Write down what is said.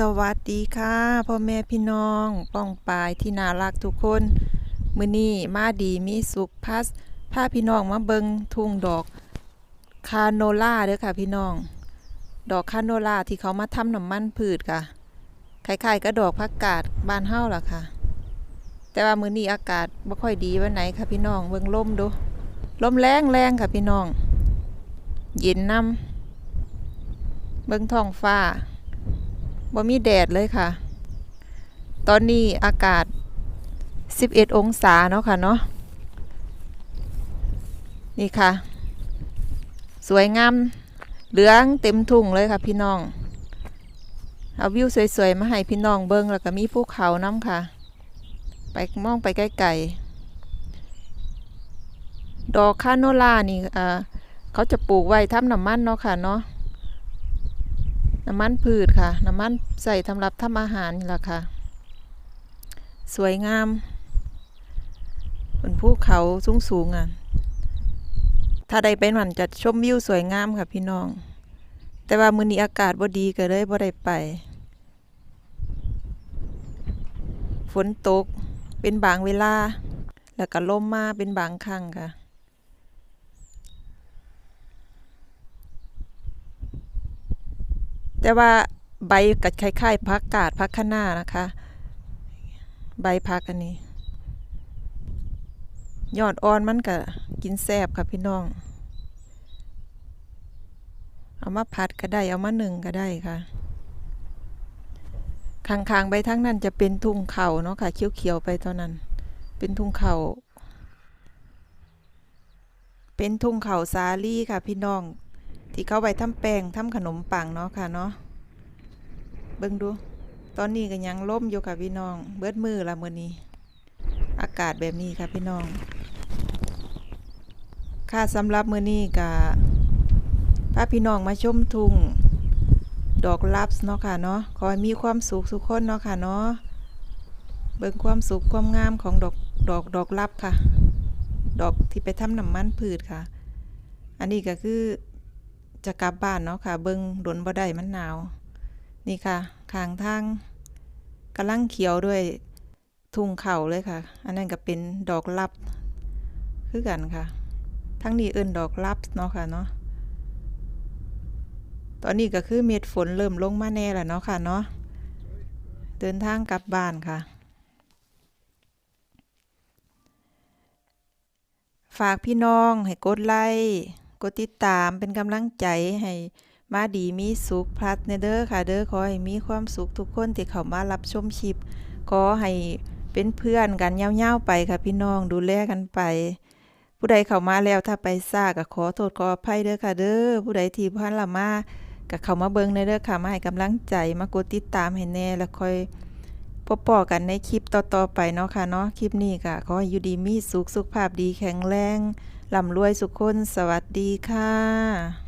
สวัสดีค่ะพ่อแม่พี่น้องป้องปายที่น่ารักทุกคน มื้อนี้มาดีมีสุขพัสพาพี่น้องมาเบิงทุ่งดอกคาโนล่าเด้อค่ะพี่น้อง ดอกคาโนล่าที่เขามาทำน้ำมันพืชค่ะคล้ายๆกับดอกผักกาดบ้านเฮ้าล่ะค่ะ แต่ว่ามื้อนี้อากาศบ่ค่อยดีวันไหนค่ะพี่น้องเบิงลมดูลมแรงแรงๆค่ะพี่น้อง เย็นนํเบิงท้องฟ้า บ่มีแดดเลยค่ะ ตอนนี้อากาศ 11 องศาเนาะค่ะเนาะ นี่ค่ะ สวยงาม เหลืองเต็มทุ่งเลยค่ะพี่น้อง เอาวิวสวยๆ มาให้พี่น้องเบิ่งแล้วก็มีภูเขาน้ำค่ะ ไปมองไปไกลๆดอกคาโนล่านี่ อ่า เขาจะปลูกไว้ทำน้ำมันเนาะค่ะเนาะ น้ำมันพืชค่ะ น้ำมันใส่สำหรับทำอาหารนี่แหละค่ะ สวยงามบนภูเขาสูงสูงอะ ถ้าได้ไปหมันจะชมวิวสวยงามค่ะพี่น้อง แต่ว่ามื้อนี้อากาศบ่ดีก็เลยบ่ได้ไป ฝนตกเป็นบางเวลา แล้วก็ลมมาเป็นบางครั้งค่ะ แต่ว่าใบกัดคล้ายๆพักกาดพักคะน้านะคะ ใบพักอันนี้ ยอดอ่อนมันก็กินแซบค่ะพี่น้อง เอามาผัดก็ได้ เอามาหนึ่งก็ได้ค่ะคางๆใบทั้งนั้นจะเป็นทุ่งเข่าเนาะค่ะเขียวๆไปตอนนั้น เป็นทุ่งเขาเป็นทุ่งเข่าสาลี่ค่ะพี่น้อง ที่เขาไว้ทำแป้งทำขนมปังเนาะค่ะเนาะเบิ่งดู ตอนนี้ก็ยังล่มอยู่ค่ะพี่น้อง เบิดมือละมื้อนี้ อากาศแบบนี้ค่ะพี่น้อง ค่ะสำหรับมื้อนี้ก็พาพี่น้องมาชมทุ่งดอกลับเนาะค่ะเนาะขอให้มีความสุขทุกคนเนาะค่ะเนาะเบิ่งความสุขความงามของดอกดอกดอกลับค่ะ ดอกที่ไปทำน้ำมันพืชค่ะ อันนี้ก็คือ จะกลับบ้านเนาะค่ะ เบิ่งดนบ่ได้มันหนาว นี่ค่ะข้างทางกำลังเขียวด้วยทุ่งเข่าเลยค่ะ อันนั้นก็เป็นดอกลับ คือกันค่ะ ทั้งนี้เอิ้นดอกลับเนาะค่ะเนาะตอนนี้ก็คือเม็ดฝนเริ่มลงมาแน่แล้วเนาะค่ะเนาะเดินทางกลับบ้านค่ะ ฝากพี่น้องให้กดไลค์ กดติดตามเป็นกำลังใจให้มาดีมีสุขพลัดในเด้อค่ะเด้อขอให้มีความสุขทุกคนที่เข้ามารับชมคลิปขอให้เป็นเพื่อนกันเย่าวๆไปค่ะพี่น้องดูแลกันไป ผู้ใดเข้ามาแล้วถ้าไปซ่าก็ขอโทษขออภัยเด้อค่ะเด้อผู้ใดที่พันละมาก็เข้ามาเบิ่งในเด้อค่ะมาให้กำลังใจมากดติดตามให้แน่แล้วค่อยพบปอกันในคลิปต่อๆไปเนาะค่ะเนาะคลิปนี้ก็ขอให้อยู่ดีมีสุขสุขภาพดีแข็งแรง ลำรวยสุขคนสวัสดีค่ะ